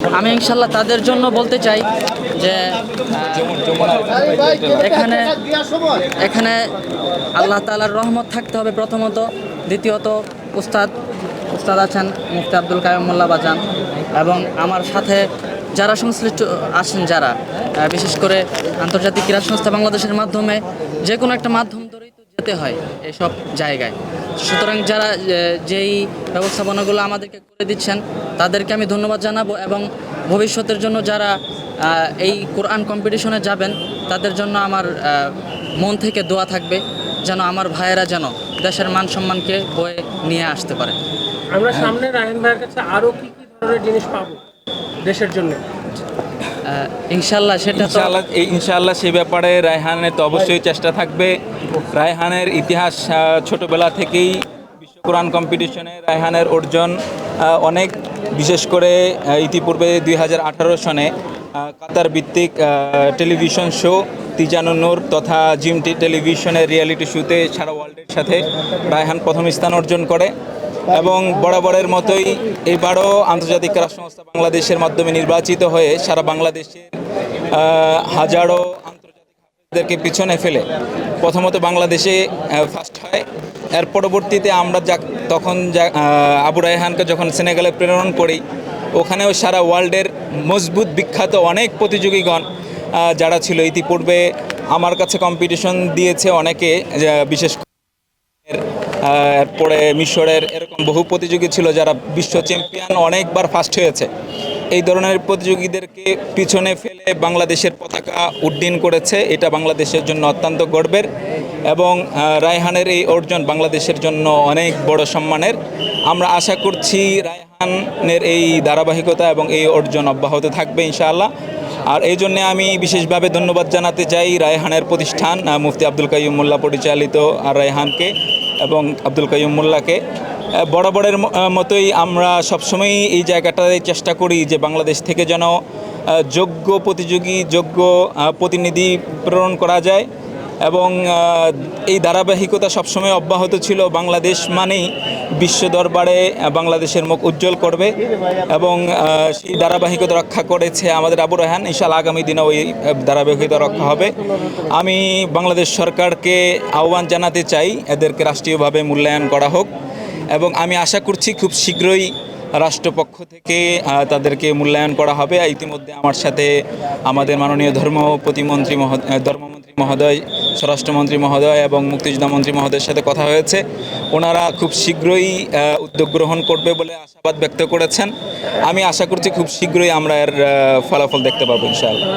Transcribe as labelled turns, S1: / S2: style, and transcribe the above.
S1: আমি ইনশাল্লাহ তাদের জন্য বলতে চাই যে এখানে এখানে আল্লাহ তালার রহমত থাকতে হবে প্রথমত। দ্বিতীয়ত, উস্তাদ উস্তাদ আছেন মুফতি আব্দুল কায়ুম মোল্লা বাজান। এবং আমার সাথে যারা সংশ্লিষ্ট আছেন যারা বিশেষ করে আন্তর্জাতিক ক্রীড়া সংস্থা বাংলাদেশের মাধ্যমে যে কোনো একটা মাধ্যম ধরেই তো যেতে হয় এসব জায়গায়। সুতরাং যারা যেই ব্যবস্থাপনাগুলো আমাদেরকে করে দিচ্ছেন, তাদেরকে আমি ধন্যবাদ জানাব এবং ভবিষ্যতের জন্য যারা এই কোরআন কম্পিটিশনে যাবেন, তাদের জন্য আমার মন থেকে দোয়া থাকবে যেন আমার ভাইয়েরা যেন দেশের মান সম্মানকে বয়ে নিয়ে আসতে পারে।
S2: আমরা সামনে রায়ন ভাইয়ের কাছে আরও কি কি ধরনের জিনিস পাবো দেশের জন্য?
S1: ইনশাল্লাহ সেটা তো
S3: ইনশাআল্লাহ, এই ইনশাআল্লাহ সে ব্যাপারে রায়হানের তো অবশ্যই চেষ্টা থাকবে। রায়হানের ইতিহাস ছোটবেলা থেকেই বিশ্ব কোরআন কম্পিটিশনে রায়হানের অর্জন অনেক, বিশেষ করে ইতিপূর্বে দুই হাজার আঠারো সনে কাতার ভিত্তিক টেলিভিশন শো তিজানুন্নুর তথা জিমটি টেলিভিশনের রিয়েলিটি শোতে সারা ওয়ার্ল্ডের সাথে রায়হান প্রথম স্থান অর্জন করে। এবং বরাবরের মতোই এবারও আন্তর্জাতিক ক্রীড়া সংস্থা বাংলাদেশের মাধ্যমে নির্বাচিত হয়ে সারা বাংলাদেশের হাজারো আন্তর্জাতিকদেরকে পিছনে ফেলে। প্রথমত বাংলাদেশে ফার্স্ট হয়। এর পরবর্তীতে আমরা যা তখন যা আবু রায়হানকে যখন সেনেগালে প্রেরণ করি, ওখানেও সারা ওয়ার্ল্ডের মজবুত বিখ্যাত অনেক প্রতিযোগীগণ যারা ছিল ইতিপূর্বে, আমার কাছে কম্পিটিশন দিয়েছে অনেকে বিশেষ এরপরে মিশরের এরকম বহু প্রতিযোগী ছিল যারা বিশ্ব চ্যাম্পিয়ন অনেকবার ফার্স্ট হয়েছে। এই ধরনের প্রতিযোগীদেরকে পিছনে ফেলে বাংলাদেশের পতাকা উড্ডীন করেছে। এটা বাংলাদেশের জন্য অত্যন্ত গর্বের এবং রায়হানের এই অর্জন বাংলাদেশের জন্য অনেক বড় সম্মানের। আমরা আশা করছি রায়হানের এই ধারাবাহিকতা এবং এই অর্জন অব্যাহত থাকবে ইনশাআল্লাহ। আর এই জন্যে আমি বিশেষভাবে ধন্যবাদ জানাতে চাই রায়হানের প্রতিষ্ঠান মুফতি আব্দুল কাইয়ুম মোল্লা পরিচালিত আর রায়হানকে। এবং আব্দুল কাইম মোল্লাকে। বরাবরের মতোই আমরা সবসময়ই এই জায়গাটায় চেষ্টা করি যে বাংলাদেশ থেকে যেন যোগ্য প্রতিযোগী, যোগ্য প্রতিনিধি প্রেরণ করা যায়। এবং এই ধারাবাহিকতা সবসময় অব্যাহত ছিল। বাংলাদেশ মানেই বিশ্ব দরবারে বাংলাদেশের মুখ উজ্জ্বল করবে এবং সেই ধারাবাহিকতা রক্ষা করেছে আমাদের আবু রাহান ইনশাল আগামী দিনেও ওই ধারাবাহিকতা রক্ষা হবে। আমি বাংলাদেশ সরকারকে আহ্বান জানাতে চাই, এদেরকে রাষ্ট্রীয়ভাবে মূল্যায়ন করা হোক এবং আমি আশা করছি খুব শীঘ্রই রাষ্ট্রপক্ষ থেকে তাদেরকে মূল্যায়ন করা হবে। ইতিমধ্যে আমার সাথে আমাদের মাননীয় ধর্ম প্রতিমন্ত্রী ধর্মমন্ত্রী মহোদয়, স্বরাষ্ট্রমন্ত্রী মহোদয় এবং মুক্তিযোদ্ধা মন্ত্রী মহোদয়ের সাথে কথা হয়েছে। ওনারা খুব শীঘ্রই উদ্যোগ গ্রহণ করবে বলে আশাবাদ ব্যক্ত করেছেন। আমি আশা করছি খুব শীঘ্রই আমরা এর ফলাফল দেখতে পাবো, ইনশাআল্লাহ।